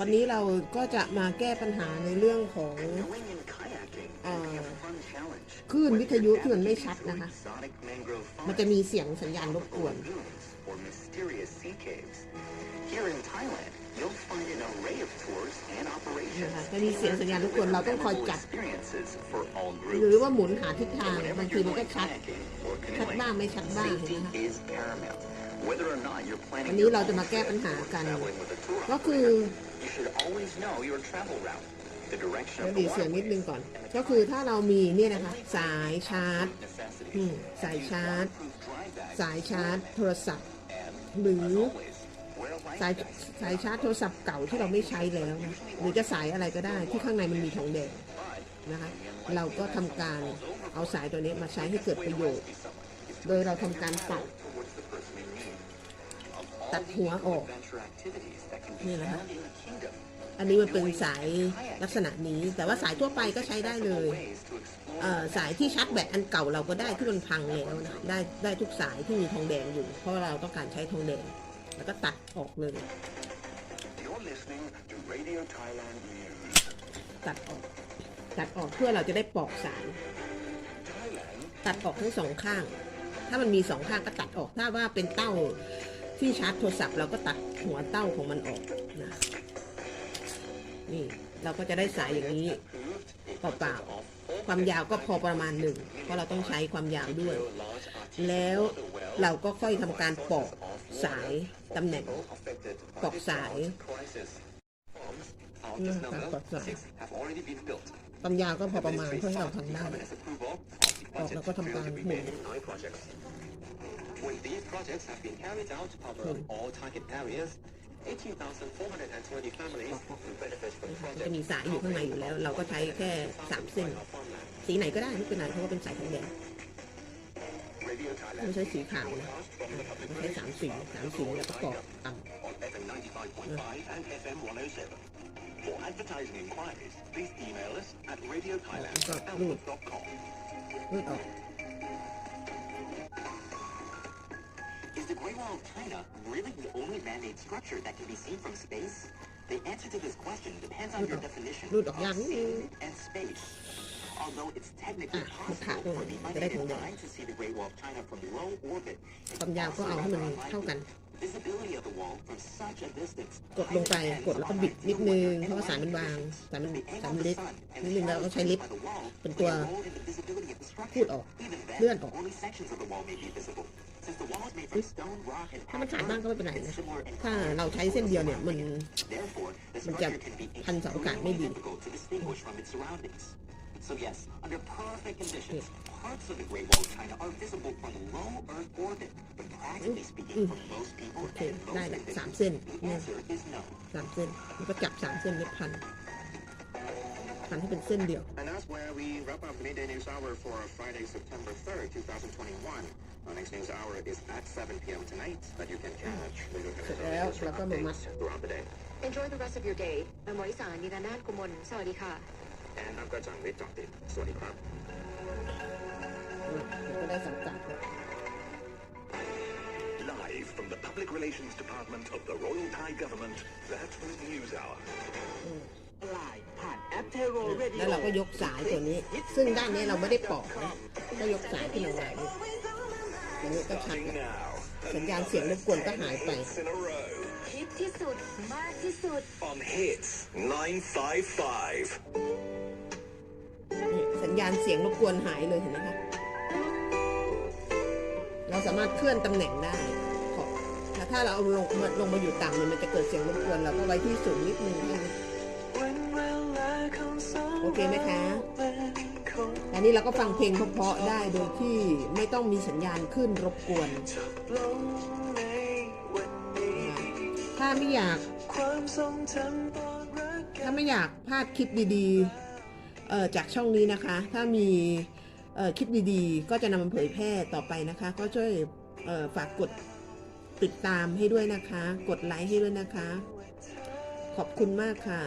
วันนี้เราก็จะมาแก้ปัญหาในเรื่องของ Going in kayaking Uh, can be a fun challenge. คลื่นวิทยุที่มันไม่ชัดนะคะ Exotic mangrove มันจะ forests, มีเสียงสัญญาณรบกวน lagoons, or mysterious sea caves. Here in Thailand, you'll find an array of tours and นะ operations. คะจะมีเสียงสัญญาณรบกวนเราต้องคอยจับ Experiences for all หรือ groups. ว่าหมุนหาทิศทาง Whenever บางที you're มันก็ going ชัด kayaking or ชัด canoeing, บ้างไม่ชัดบ้างเห็น safety ไหมคะ is paramount. Whether or not you're วัน planning นี้ your เราจะ own มาแก้ trip ปัญหา or กัน traveling with a tour ก็คือ You should always know your travel route, the direction เดี๋ยว of ดี the เสียงนิดนึง waterways, ก่อน ก็คือถ้าเรามีเนี่ยนะคะ สายชาร์จ necessities. อืมสายชาร์จ Waterproof dry bags, สายชาร์จโทรศัพท์ and หรือ always, wear a life สาย vest. สายชาร์จโทรศัพท์เก่าที่เราไม่ใช้แล้วนะหรือจะสายอะไรก็ได้ที่ข้างในมันมีทองแดงนะคะ เราก็ทำการเอาสายตัวนี้มาใช้ให้เกิดประโยชน์ โดยเราทำการตัด ตัด all หัว the ออก adventure activities that can be นี่นะคะ found in the kingdom, อันนี้มันเป็นสายลักษณะนี้ แต่ว่าสายทั่วไปก็ใช้ได้เลย ways to explore เอ่อสายที่ชาร์จแบตอันเก่าเราก็ได้ที่มันพังแล้วนะได้ได้ทุกสายที่มีทองแดงอยู่ เพราะว่าเราต้องการใช้ทองแดง แล้วก็ตัดออกเลย You're listening to Radio Thailand News. ตัดออก ตัดออกเพื่อเราจะได้ปอกสาย Thailand ตัดออกทั้งสองข้าง ถ้ามันมีสองข้างก็ตัดออกถ้าว่าเป็นเต้า ที่ชาร์จโทรศัพท์เราก็ตัดหัวเต้าของมันออกนะนี่เราก็จะได้สายอย่างนี้เปล่าๆความยาวก็พอประมาณหนึ่งเพราะเราต้องใช้ความยาวด้วย แล้วเราก็ค่อยทำการปอกสายตำแหน่งปอกสาย crisis. Bombs of Yeah, this that's number, what's that. six have already been built. ความยาวก็พอประมาณเพื่อให้เราทำได้ Cabinet's approval of the ออก budget แล้วก็ทำการ will ห be มุน made in nine projects. When these projects have been carried out to cover all target areas, 18,420 families will benefit from จะ projects มีสายอยู่ข้างในอยู่แล้ว เราก็ใช้แค่สามเส้นสีไหนก็ได้ไม่เป็นไรเพราะว่าเป็นสายทองแดง Radio Thailand ไม่ใช่สีขาวนะเราใช้สามสีสามสีแล้วก็ปอกต่ on FM 95.5 and FM 107. For advertising inquiries, please email us at radiopilot.com. Is the Great Wall of China really the only man-made structure that can be seen from space? The answer to this question depends on your definition of scene and space. Although it's technically possible for the unaided eye to see the Great Wall of China from low orbit, it's also unlikely. ก็เอาให้มันเท่ากัน visibility of the wall from such a distance กดลงไปกดแล้วก็บิดนิดนึงเพราะว่าสายมันบางสายมันสายมันเล็กนิดนึงแล้วก็ใช้ลิฟต์เป็นตัวพูดออกเลื่อนออก Only sections of the wall may be visible. Since the wall is made from stone, rock, and ถ้ามันขาดบ้างก็ไม่เป็นไรนะ similar in ถ้าเราใช้เส้นเดียวเนี่ยมัน Therefore, the มันจะ structure can be พันเสาอากาศไม่ดี difficult to distinguish from its surroundings. So yes, under perfect conditions, parts of the Great Wall of China are visible from low Earth orbit. But practically speaking, for most people โอเค and ได้ most แหละสาม conditions, เส้น the เนี่ย answer is no. สามเส้นมันก็จับสามเส้นเล็พัน พันให้เป็นเส้นเดียว And that's where we wrap up the Midday News Hour for Friday, September 3rd, 2021. Our next news hour is at 7 p.m. tonight, but you can catch Radio เสร็จ Thailand แล้ว News เราก็มามัด updates throughout the day. Enjoy the rest of your day อมริสานิรนาถกุมลสวัสดีค่ะ And I'm Gajang Lee Jokdip. Sawasdee krab. เราก็ได้สังกัดแล้ from the Public Relations Department of the Royal Thai Government, that was News Hour. แล้วเราก็ยกสายตัวนี้ ซึ่งด้านนี้เราไม่ได้ปอกนะก็ยกสายขึ้นมาไว้อันนี้ก็ชัด Starting แล้ว now, สัญญาณเสียงรบกวนก็หายไป hits in a row ฮิตที่สุดมากที่สุด on Hits 955. นี่สัญญาณเสียงรบกวนหายเลยเห็นไหมคะ เราสามารถเคลื่อนตำแหน่งได้ขอบแต่ ถ้าเราเอาลงมาลงมาอยู่ต่ำเนี่ยมันจะเกิดเสียงรบกวนเราก็ไว้ที่สูงนิดนึงโอเคไหมคะอันนี้เราก็ฟังเพลงเพาะๆได้โดยที่ไม่ต้องมีสัญญาณขึ้นรบกวน ถ้าไม่อยาก ถ้าไม่อยากพลาดคลิปดีๆจากช่องนี้นะคะ ถ้ามีคลิปดีๆ ก็จะนำมาเผยแพร่ต่อไปนะคะ ก็ช่วยฝากกด ติดตามให้ด้วยนะคะ กดไลค์ให้ด้วยนะคะ ขอบคุณมากค่ะ